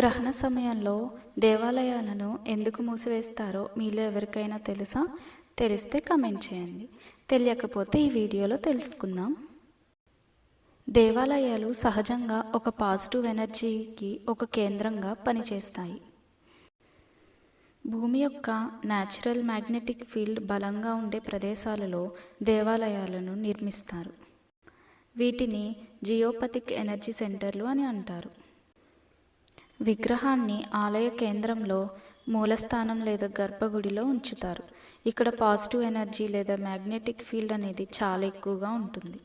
గ్రహణ సమయంలో దేవాలయాలను ఎందుకు మూసివేస్తారో మీలో ఎవరికైనా తెలుసా? తెలిస్తే కమెంట్ చేయండి. తెలియకపోతే ఈ వీడియోలో తెలుసుకుందాం. దేవాలయాలు సహజంగా ఒక పాజిటివ్ ఎనర్జీకి ఒక కేంద్రంగా పనిచేస్తాయి. భూమి యొక్క న్యాచురల్ మ్యాగ్నెటిక్ ఫీల్డ్ బలంగా ఉండే ప్రదేశాలలో దేవాలయాలను నిర్మిస్తారు. వీటిని జియోపతిక్ ఎనర్జీ సెంటర్లు అని అంటారు. విగ్రహాన్ని ఆలయ కేంద్రంలో మూలస్థానం లేదా గర్భగుడిలో ఉంచుతారు. ఇక్కడ పాజిటివ్ ఎనర్జీ లేదా మ్యాగ్నెటిక్ ఫీల్డ్ అనేది చాలా ఎక్కువగా ఉంటుంది.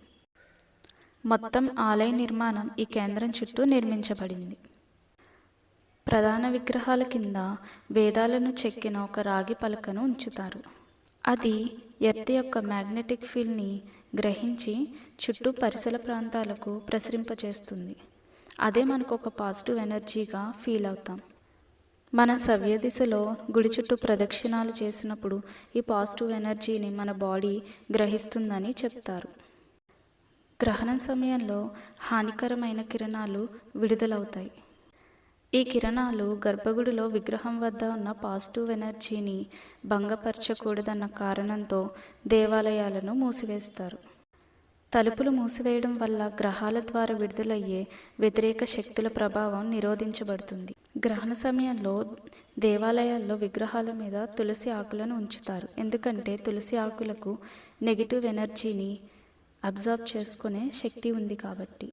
మొత్తం ఆలయ నిర్మాణం ఈ కేంద్రం చుట్టూ నిర్మించబడింది. ప్రధాన విగ్రహాల కింద వేదాలను చెక్కిన ఒక రాగి పలకను ఉంచుతారు. అది ఎర్త్ యొక్క మ్యాగ్నెటిక్ ఫీల్డ్ని గ్రహించి చుట్టూ పరిసర ప్రాంతాలకు ప్రసరింపచేస్తుంది అదే మనకు ఒక పాజిటివ్ ఎనర్జీగా ఫీల్ అవుతాం. మన సవ్య దిశలో గుడి చుట్టూ ప్రదక్షిణాలు చేసినప్పుడు ఈ పాజిటివ్ ఎనర్జీని మన బాడీ గ్రహిస్తుందని చెప్తారు. గ్రహణం సమయంలో హానికరమైన కిరణాలు విడుదలవుతాయి. ఈ కిరణాలు గర్భగుడిలో విగ్రహం వద్ద ఉన్న పాజిటివ్ ఎనర్జీని భంగపరచకూడదన్న కారణంతో దేవాలయాలను మూసివేస్తారు. తలుపులు మూసివేయడం వల్ల గ్రహాల ద్వారా విడుదలయ్యే వ్యతిరేక శక్తుల ప్రభావం నిరోధించబడుతుంది. గ్రహణ సమయంలో దేవాలయాల్లో విగ్రహాల మీద తులసి ఆకులను ఉంచుతారు. ఎందుకంటే తులసి ఆకులకు నెగిటివ్ ఎనర్జీని అబ్జర్వ్ చేసుకునే శక్తి ఉంది కాబట్టి.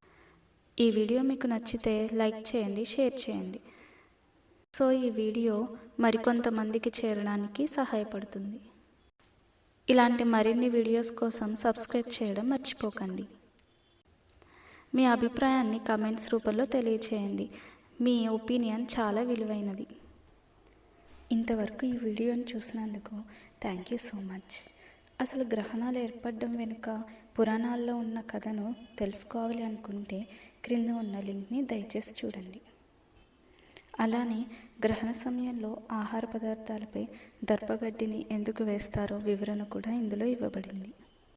ఈ వీడియో మీకు నచ్చితే లైక్ చేయండి షేర్ చేయండి. సో ఈ వీడియో మరికొంతమందికి చేరడానికి సహాయపడుతుంది. ఇలాంటి మరిన్ని వీడియోస్ కోసం సబ్స్క్రైబ్ చేయడం మర్చిపోకండి. మీ అభిప్రాయాన్ని కమెంట్స్ రూపంలో తెలియచేయండి. మీ ఒపీనియన్ చాలా విలువైనది. ఇంతవరకు ఈ వీడియోని చూసినందుకు థ్యాంక్ యూ సో మచ్. అసలు గ్రహణాలు ఏర్పడడం వెనుక పురాణాల్లో ఉన్న కథను తెలుసుకోవాలి అనుకుంటే క్రింద ఉన్న లింక్ని దయచేసి చూడండి. అలానే గ్రహణ సమయంలో ఆహార పదార్థాలపై దర్భగడ్డిని ఎందుకు వేస్తారో వివరణ కూడా ఇందులో ఇవ్వబడింది.